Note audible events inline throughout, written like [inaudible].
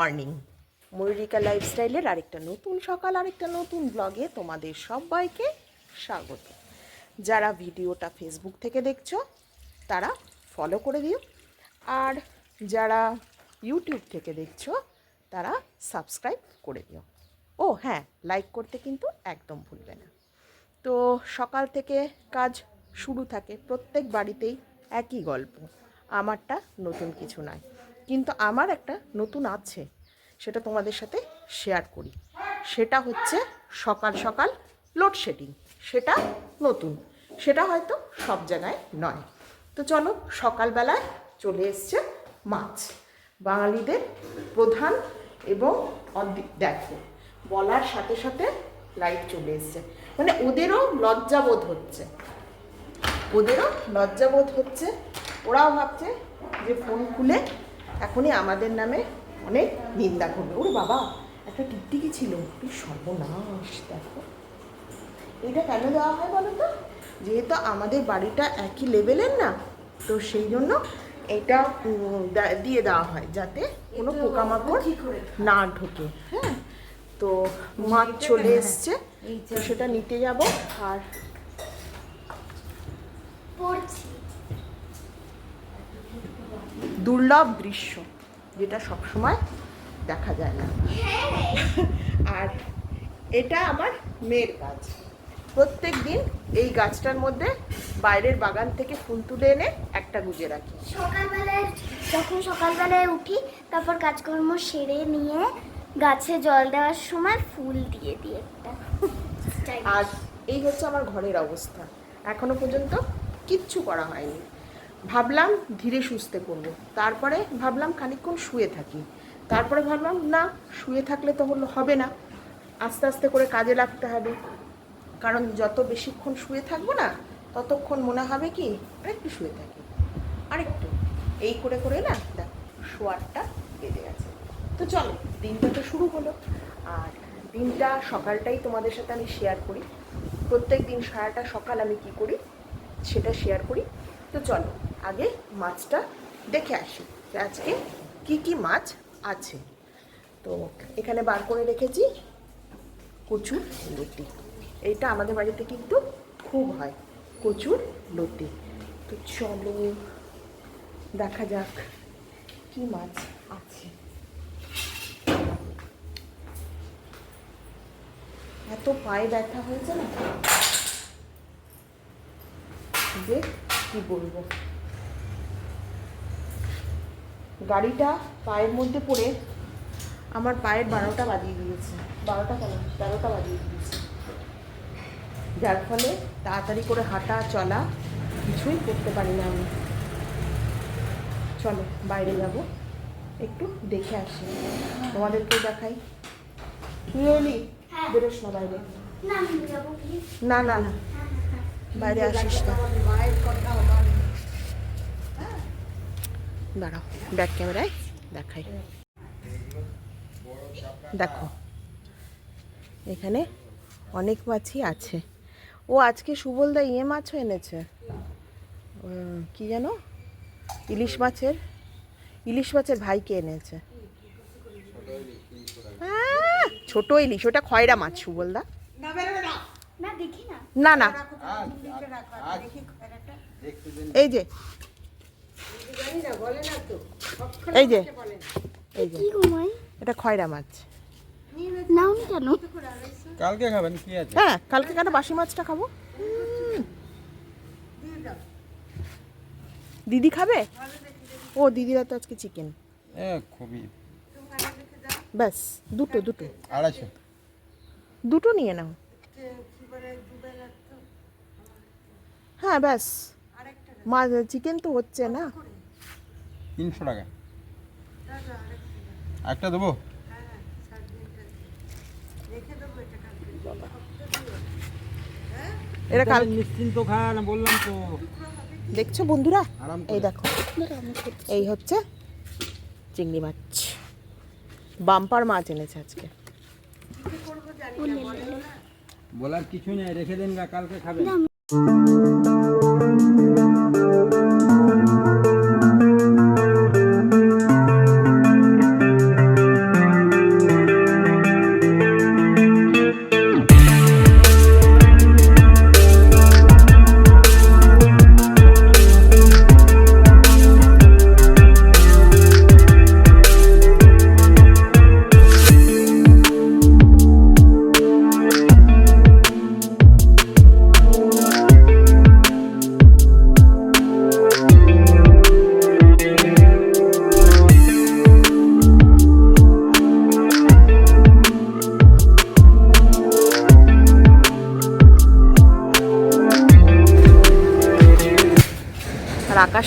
Morning. ময়ূরিকা লাইফস্টাইলের আরেকটা নতুন সকাল, আরেকটা নতুন ব্লগে তোমাদের সবাইকে স্বাগত। যারা ভিডিওটা ফেসবুক থেকে দেখছ, তারা ফলো করে দিও। আর যারা ইউটিউব থেকে দেখছ, তারা সাবস্ক্রাইব করে দিও। ও হ্যাঁ লাইক করতে কিন্তু একদম ভুলবে না। তো সকাল থেকে কাজ শুরু থাকে, প্রত্যেক বাড়িতেই একই গল্প। আমারটা নতুন কিছু নয়। কিন্তু আমার একটা নতুন আছে, সেটা তোমাদের সাথে শেয়ার করি। সেটা হচ্ছে সকাল সকাল লোডশেডিং সেটা নতুন, সেটা হয়তো সব জায়গায় নয়। তো চলো সকালবেলায় চলে এসছে মাছ। বাঙালিদের প্রধান এবং দেখো, বলার সাথে সাথে লাইট চলে এসছে। মানে ওদেরও লজ্জাবোধ হচ্ছে। ওদেরও লজ্জাবোধ হচ্ছে। ওরাও ভাবছে যে ফোন খুলে এখনই আমাদের নামে অনেক নিন্দা করবে। ওরে বাবা একটা টিকটিকি ছিল। কি সর্বনাশ দেখো। এটা কেন দেওয়া হয় বলো তো? যেহেতু আমাদের বাড়িটা একই লেভেলের না তো সেই জন্য এটা দিয়ে দেওয়া হয় যাতে কোনো পোকামাকড় না ঢোকে হ্যাঁ? তো মাছ চলে এসছে তো সেটা নিতে যাব। আর পড়ছি দুর্লভ দৃশ্য যেটা সবসময় দেখা যায় না। আর এটা আমার মেয়ের কাজ। প্রত্যেক দিন এই গাছটার মধ্যে বাইরের বাগান থেকে ফুল তুলে এনে একটা গুজে রাখি। সকালবেলায় যখন সকালবেলায় উঠি তারপর কাজকর্ম সেরে নিয়ে গাছে জল দেওয়ার সময় ফুল দিয়ে দিই একটা। আর এই হচ্ছে আমার ঘরের অবস্থা। এখনও পর্যন্ত কিচ্ছু করা হয়নি। ভাবলাম ধীরে সুস্থে করব। তারপরে ভাবলাম খানিকক্ষণ শুয়ে থাকি। তারপরে ভাবলাম, না, শুয়ে থাকলে তো হলো, হবে না। আস্তে আস্তে করে কাজে লাগতে হবে। কারণ যত বেশিক্ষণ শুয়ে থাকব না, ততক্ষণ মনে হবে কি, আরেকটু শুয়ে থাকি। আরেকটু। এই করে করে না দেখ শোয়ারটা বেড়ে গেছে। তো চলো, দিনটা তো শুরু হলো। আর দিনটা সকালটাই তোমাদের সাথে আমি শেয়ার করি। প্রত্যেক দিন সারাটা সকাল আমি কি করি, সেটা শেয়ার করি। তো চলো আগে মাছটা দেখে আসি আজকে কি কি মাছ আছে। তো এখানে বার করে রেখেছি কচুর লতি। এইটা আমাদের বাড়িতে কিন্তু খুব হয়, কচুর লতি। তো চলো দেখা যাক কি মাছ আছে। এত পায়ে ব্যথা হয়েছে না? যে কি বলব? গাড়িটা পায়ের মধ্যে পড়ে আমার পায়ের বারোটা বাজিয়ে দিয়েছে। বারোটা কেন? তেরোটা বাজিয়ে দিয়েছে। যার ফলে তাড়াতাড়ি করে হাঁটা চলা কিছুই করতে পারি না আমি। চলো বাইরে যাব। একটু দেখে আসি। তোমাদেরকেও দেখাই। তুই হ্যাঁ। বেরোস না বাইরে। না না না বাইরে আসিস না। দাঁড়াও ব্যাক ক্যামেরায় দেখাই। দেখো এখানে অনেক মাছই আছে। ও আজকে সুবলদা ইয়ে মাছও এনেছে। কি যেন ইলিশ মাছের ইলিশ মাছের ভাইকে এনেছে। ছোট ইলিশ ওটা খয়রা মাছ সুবলদা না না। এই যে এই যে। এই যে। এটা খয়রা মাছ। নাও নি কেন? কালকে খাবেন কি আছে? হ্যাঁ কালকে কেন বাসি মাছটা খাব? দিদি খাবে? ও দিদিরা তো আজকে চিকেন খুবই। ব্যাস দুটো দুটো। আড়াইশো। দুটো নিয়ে নাও। হ্যাঁ ব্যাস। মা চিকেন তো হচ্ছে না। তিনশো টাকা। একটা দেবো? এটা কাল নিশ্চিন্ত খান বললাম তো। দেখছ বন্ধুরা? আরাম এই দেখো। এই হচ্ছে চিংড়ি মাছ। বাম্পার মাছ এনেছে আজকে। বলার কিছু নেই রেখে দিন কালকে খাবেন।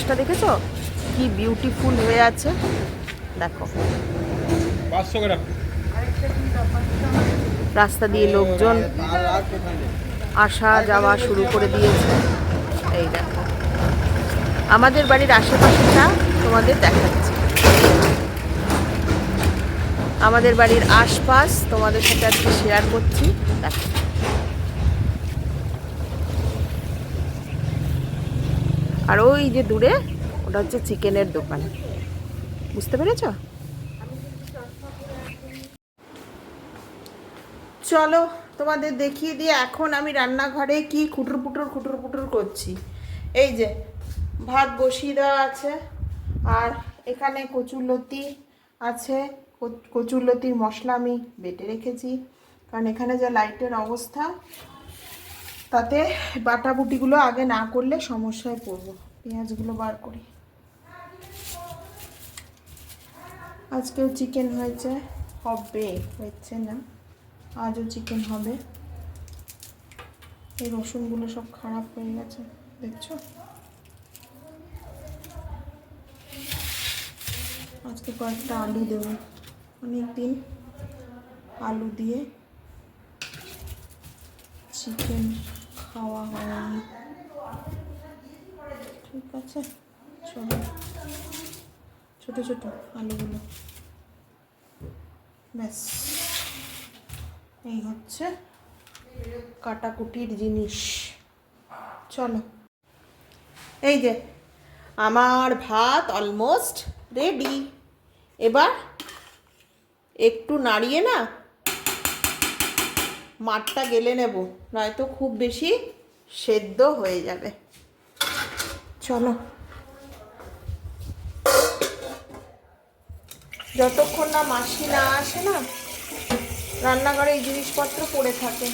আকাশটা দেখেছ? কি বিউটিফুল হয়ে আছে। দেখো। রাস্তা দিয়ে লোকজন আসা যাওয়া শুরু করে দিয়েছে। এই দেখো। আমাদের বাড়ির আশেপাশেটা তোমাদের দেখাচ্ছি। আমাদের বাড়ির আশপাশ তোমাদের সাথে আজকে শেয়ার করছি। দেখো। আর ওই যে দূরে, ওটা হচ্ছে চিকেনের দোকান। বুঝতে পেরেছ? চলো, তোমাদের দেখিয়ে দিয়ে এখন আমি রান্নাঘরে কি খুটুর পুটুর খুটুর পুটুর করছি। এই যে, ভাত বসিয়ে দেওয়া আছে, আর এখানে কচুরলতি আছে। কচ- কচুরলতির মশলা আমি বেটে রেখেছি, কারণ এখানে যা লাইটের অবস্থা তাতে বাটাবুটিগুলো আগে না করলে সমস্যায় পড়ব। পেঁয়াজগুলো বার করি। আজকেও চিকেন হয়েছে। হবে, হয়েছে না। আজও চিকেন হবে। এই রসুনগুলো সব খারাপ হয়ে গেছে, দেখছ? আজকে কয়েকটা আলু দেবো। অনেক দিন আলু দিয়ে চিকেন খাওয়া হয়নি। ঠিক আছে, চলো। ছোটো ছোটো আলুগুলো। ব্যাস। এই হচ্ছে কাটাকুটির জিনিস। চলো। এই যে, আমার ভাত অলমোস্ট রেডি এবার একটু নাড়িয়ে না মাঠটা গেলে নেব, নয়তো খুব বেশি সেদ্ধ হয়ে যাবে। চলো। যতক্ষণ না মাসি না আসে না, রান্নাঘরে এই জিনিসপত্র পড়ে থাকে।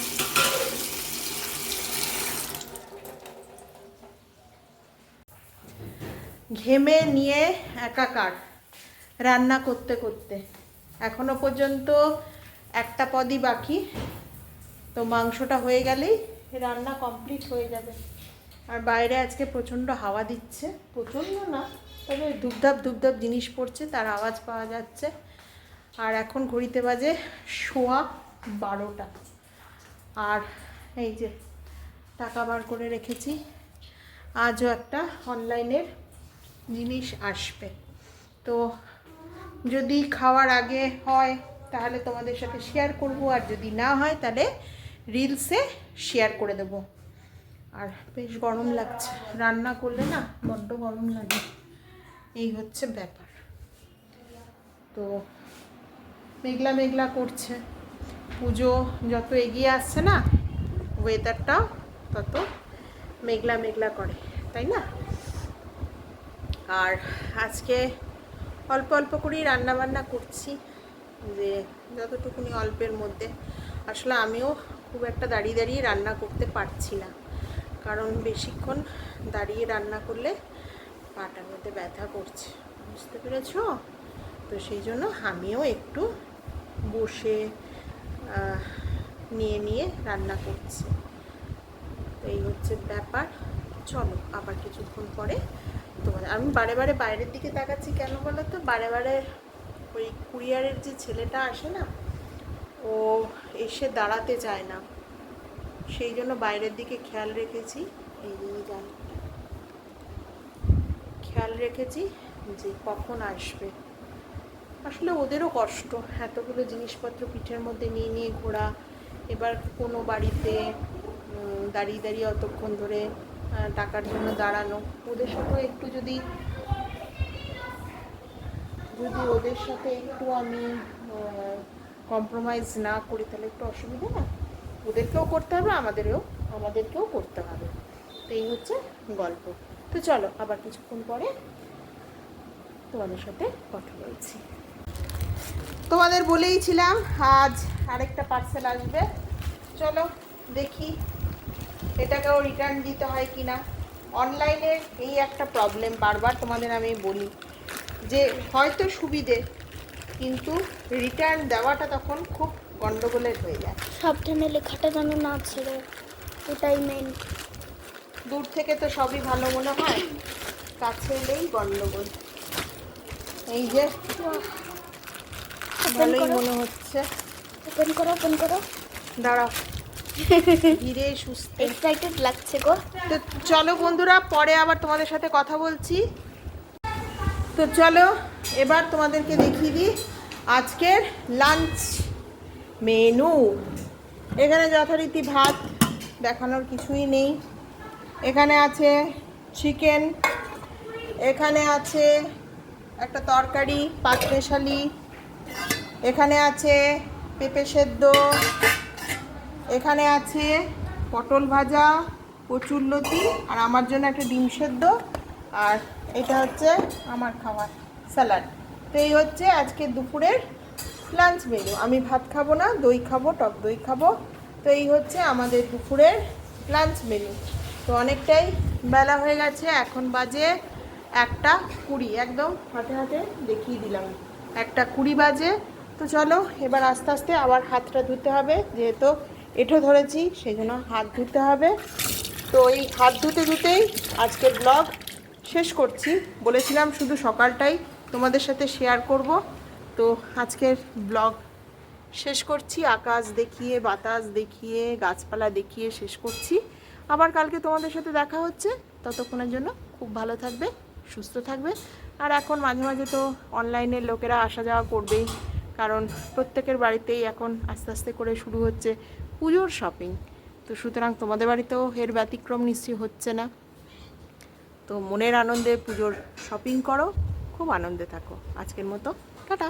ঘেমে নিয়ে একাকার রান্না করতে করতে। এখনও পর্যন্ত একটা পদই বাকি। তো মাংসটা হয়ে গেলেই রান্না কমপ্লিট হয়ে যাবে। আর বাইরে আজকে প্রচণ্ড হাওয়া দিচ্ছে। প্রচণ্ড না তবে ধূপধাপ ধূপধাপ জিনিস পড়ছে তার আওয়াজ পাওয়া যাচ্ছে। আর এখন ঘড়িতে বাজে শোয়া বারোটা। আর এই যে টাকা বার করে রেখেছি আজও একটা অনলাইনের জিনিস আসবে। তো যদি খাওয়ার আগে হয় তাহলে তোমাদের সাথে শেয়ার করব আর যদি না হয় তাহলে রিলসে শেয়ার করে দেবো। আর বেশ গরম লাগছে। রান্না করলে না বড্ড গরম লাগে। এই হচ্ছে ব্যাপার। তো মেঘলা মেঘলা করছে। পুজো যত এগিয়ে আসছে না ওয়েদারটাও তত মেঘলা মেঘলা করে, তাই না? আর আজকে অল্প অল্প করেই রান্না বান্না করছি। যে যতটুকুনি অল্পের মধ্যে। আসলে আমিও খুব একটা দাঁড়িয়ে দাঁড়িয়ে রান্না করতে পারছি না। কারণ বেশিক্ষণ দাঁড়িয়ে রান্না করলে পাটার মধ্যে ব্যথা করছে। বুঝতে পেরেছ? তো সেই জন্য আমিও একটু বসে নিয়ে নিয়ে রান্না করছি। তো এই হচ্ছে ব্যাপার। চলো আবার কিছুক্ষণ পরে তোমাদের, আমি বারে বারে বাইরের দিকে তাকাচ্ছি কেন বলো তো? বারে বারে ওই কুরিয়ারের যে ছেলেটা আসে না ও এসে দাঁড়াতে চায় না। সেই জন্য বাইরের দিকে খেয়াল রেখেছি। এই নিয়ে যান খেয়াল রেখেছি যে কখন আসবে। আসলে ওদেরও কষ্ট। এতগুলো জিনিসপত্র পিঠের মধ্যে নিয়ে নিয়ে ঘোরা। এবার কোনো বাড়িতে দাঁড়িয়ে দাঁড়িয়ে অতক্ষণ ধরে টাকার জন্য দাঁড়ানো। ওদের সাথেও একটু যদি যদি ওদের সাথে একটু আমি কম্প্রোমাইজ না করি তাহলে একটু অসুবিধা না? ওদেরকেও করতে হবে, আমাদেরও, আমাদেরকেও করতে হবে। তো এই হচ্ছে গল্প। তো চলো, আবার কিছুক্ষণ পরে তোমাদের সাথে কথা বলছি। তোমাদের বলেইছিলাম আজ আরেকটা পার্সেল আসবে। চলো, দেখি এটাকেও রিটার্ন দিতে হয় কি না অনলাইনের এই একটা প্রবলেম বারবার তোমাদের আমি বলি যে হয়তো সুবিধে কিন্তু রিটার্ন দেওয়াটা তখন খুব গন্ডগোলের হয়ে যায়। সাবধানে লেখাটা যেন না ছেড়ে এটাই মেন দূর থেকে তো সবই ভালো মনে হয় কাছে এলেই গন্ডগোল। এই যে ভালোই মনে হচ্ছে। ওপেন করো ওপেন করো। দাঁড়াও। [laughs] ধীরে সুস্থে। এক্সাইটেড লাগছে গো। তো চলো বন্ধুরা পরে আবার তোমাদের সাথে কথা বলছি। তো চলো এবার তোমাদেরকে দেখিয়ে দিই। আজকের লাঞ্চ মেনু এখানে যথারীতি ভাত দেখানোর কিছুই নেই। এখানে আছে চিকেন এখানে আছে একটা তরকারি পাঁচমেশালি এখানে আছে পেঁপে সেদ্ধ, এখানে আছে পটল ভাজা কচুরলতি আর আমার জন্য একটা ডিম সেদ্ধ, আর এটা হচ্ছে আমার খাবার স্যালাড তো এই হচ্ছে আজকে দুপুরের লাঞ্চ মেনু আমি ভাত খাব না, দই খাব, টক দই খাব। তো এই হচ্ছে আমাদের দুপুরের লাঞ্চ মেনু তো অনেকটাই বেলা হয়ে গেছে, এখন বাজে একটা কুড়ি। একদম হাতে হাতে দেখিয়ে দিলাম। একটা কুড়ি বাজে। তো চলো, এবার আস্তে আস্তে আবার হাতটা ধুতে হবে। যেহেতু এঁঠো ধরেছি, সেই জন্য হাত ধুতে হবে। তো এই হাত ধুতে ধুতেই আজকের ব্লগ শেষ করছি। বলেছিলাম শুধু সকালটাই তোমাদের সাথে শেয়ার করব। তো আজকের ব্লগ শেষ করছি। আকাশ দেখিয়ে, বাতাস দেখিয়ে, গাছপালা দেখিয়ে শেষ করছি। আবার কালকে তোমাদের সাথে দেখা হচ্ছে। ততক্ষণের জন্য খুব ভালো থাকবে, সুস্থ থাকবে। আর এখন মাঝে মাঝে তো অনলাইনের লোকেরা আসা যাওয়া করবেই। কারণ প্রত্যেকের বাড়িতেই এখন আস্তে আস্তে করে শুরু হচ্ছে পুজোর শপিং তো সুতরাং তোমাদের বাড়িতেও এর ব্যতিক্রম নিশ্চয়ই হচ্ছে না। তো মনের আনন্দে পুজোর শপিং করো। খুব আনন্দে থাকো। আজকের মতো টাটা।